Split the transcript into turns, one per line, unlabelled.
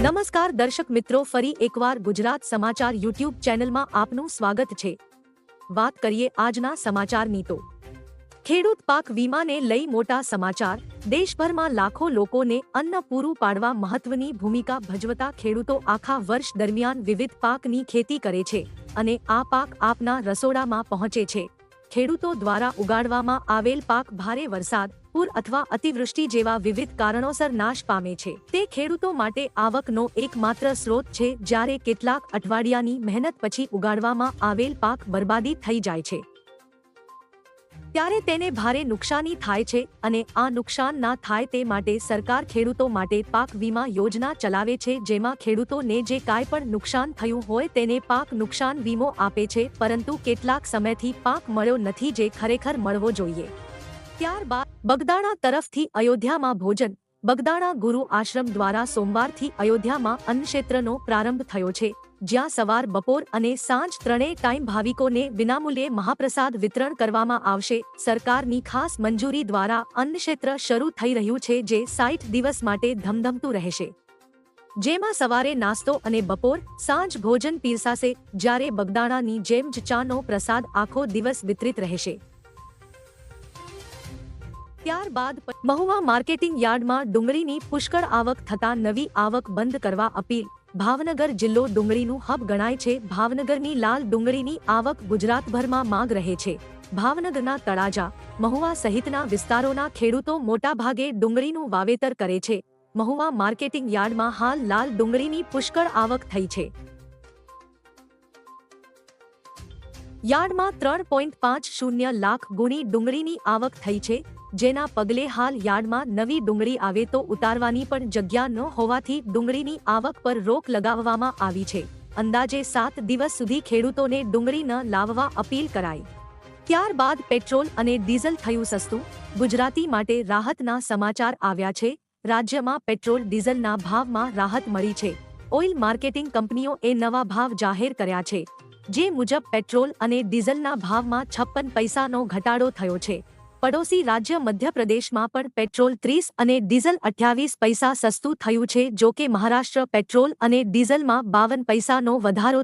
નમસ્કાર દર્શક મિત્રો, ફરી એકવાર ગુજરાત સમાચાર યુટ્યુબ ચેનલમાં આપનું સ્વાગત છે. વાત કરીએ આજના સમાચારની તો. ખેડૂત પાક વીમાને લઈ મોટા સમાચાર, દેશભરમાં લાખો લોકોને અન્ન પૂરું પાડવા મહત્વની ભૂમિકા ભજવતા ખેડૂતો આખા વર્ષ દરમિયાન વિવિધ પાકની ખેતી કરે છે અને આ પાક આપના રસોડામાં પહોંચે છે. ખેડૂતો દ્વારા ઉગાડવામાં આવેલ પાક ભારે વરસાદ, પૂર અથવા અતિવૃષ્ટિ જેવા વિવિધ કારણોસર નાશ પામે છે. તે ખેડૂતો માટે આવકનો એકમાત્ર સ્ત્રોત છે જ્યારે કેટલાક અઠવાડિયાની મહેનત પછી ઉગાડવામાં આવેલ પાક બરબાદી થઈ જાય છે. ત્યારે તેને ભારે નુકસાની થાય છે અને આ નુકસાન ના થાય તે માટે સરકાર ખેડૂતો માટે પાક વીમા યોજના ચલાવે છે જેમાં ખેડૂતોને જે કાંઈ પણ નુકસાન થયું હોય તેને પાક નુકસાન વીમો આપે છે, પરંતુ કેટલાક સમયથી પાક મળ્યો નથી જે ખરેખર મળવો જોઈએ. ત્યારબાદ બગદાણા તરફથી અયોધ્યામાં ભોજન. બગદાણા ગુરુ આશ્રમ દ્વારા સોમવારથી અયોધ્યામાં અન્નક્ષેત્રનો પ્રારંભ થયો છે. જ્યાં સવાર, બપોર અને સાંજ ત્રણેય ટાઈમ ભાવિકોને વિનામૂલ્યે મહાપ્રસાદ વિતરણ કરવામાં આવશે. સરકારની ખાસ મંજૂરી દ્વારા અન્નક્ષેત્ર શરૂ થઈ રહ્યું છે, જે સાઠ દિવસ માટે ધમધમતું રહેશે. જેમાં સવારે નાસ્તો અને બપોર, સાંજ ભોજન પીરસાશે, જ્યારે બગદાણાની જેમ જ ચાનો પ્રસાદ આખો દિવસ વિતરિત રહેશે. ત્યારબાદ મહુવા માર્કેટિંગ યાર્ડમાં ડુંગળીની પુષ્કળ આવક થતા નવી આવક બંધ કરવા અપીલ. ભાવનગર જિલ્લો ડુંગળીનું હબ ગણાય છે. ભાવનગરની લાલ ડુંગળીની આવક ગુજરાતભરમાં માંગ રહે છે. ભાવનગરના તળાજા, મહુવા સહિતના વિસ્તારોના ખેડૂતો મોટાભાગે ડુંગળીનું વાવેતર કરે છે. મહુવા માર્કેટિંગ યાર્ડમાં હાલ લાલ ડુંગળીની પુષ્કળ આવક થઈ છે. યાર્ડમાં ત્રણ પોઈન્ટ પાંચ શૂન્ય લાખ ગુણી ડુંગળીની આવક થઈ છે, જેના પગલે હાલ યાર્ડમાં નવી ડુંગળી આવે તો ઉતારવાની પણ જગ્યા ન હોવાથી ડુંગળીની આવક પર રોક લગાવવામાં આવી છે. અંદાજે સાત દિવસ સુધી ખેડૂતોને ડુંગળી ન લાવવા અપીલ કરાઈ. ત્યારબાદ પેટ્રોલ અને ડીઝલ થયું સસ્તું. ગુજરાતી માટે રાહતના સમાચાર આવ્યા છે. રાજ્યમાં પેટ્રોલ ડીઝલના ભાવમાં રાહત મળી છે. ઓઇલ માર્કેટિંગ કંપનીઓએ નવા ભાવ જાહેર કર્યા છે. જે મુજબ પેટ્રોલ અને ડીઝલના ભાવમાં છપ્પન પૈસાનો ઘટાડો થયો છે. પડોશી રાજ્ય મધ્યપ્રદેશમાં પણ પેટ્રોલ ત્રીસ અને ડીઝલ અઠ્યાવીસ પૈસા સસ્તું થયું છે, જો કે મહારાષ્ટ્ર પેટ્રોલ અને ડીઝલમાં બાવન પૈસાનો વધારો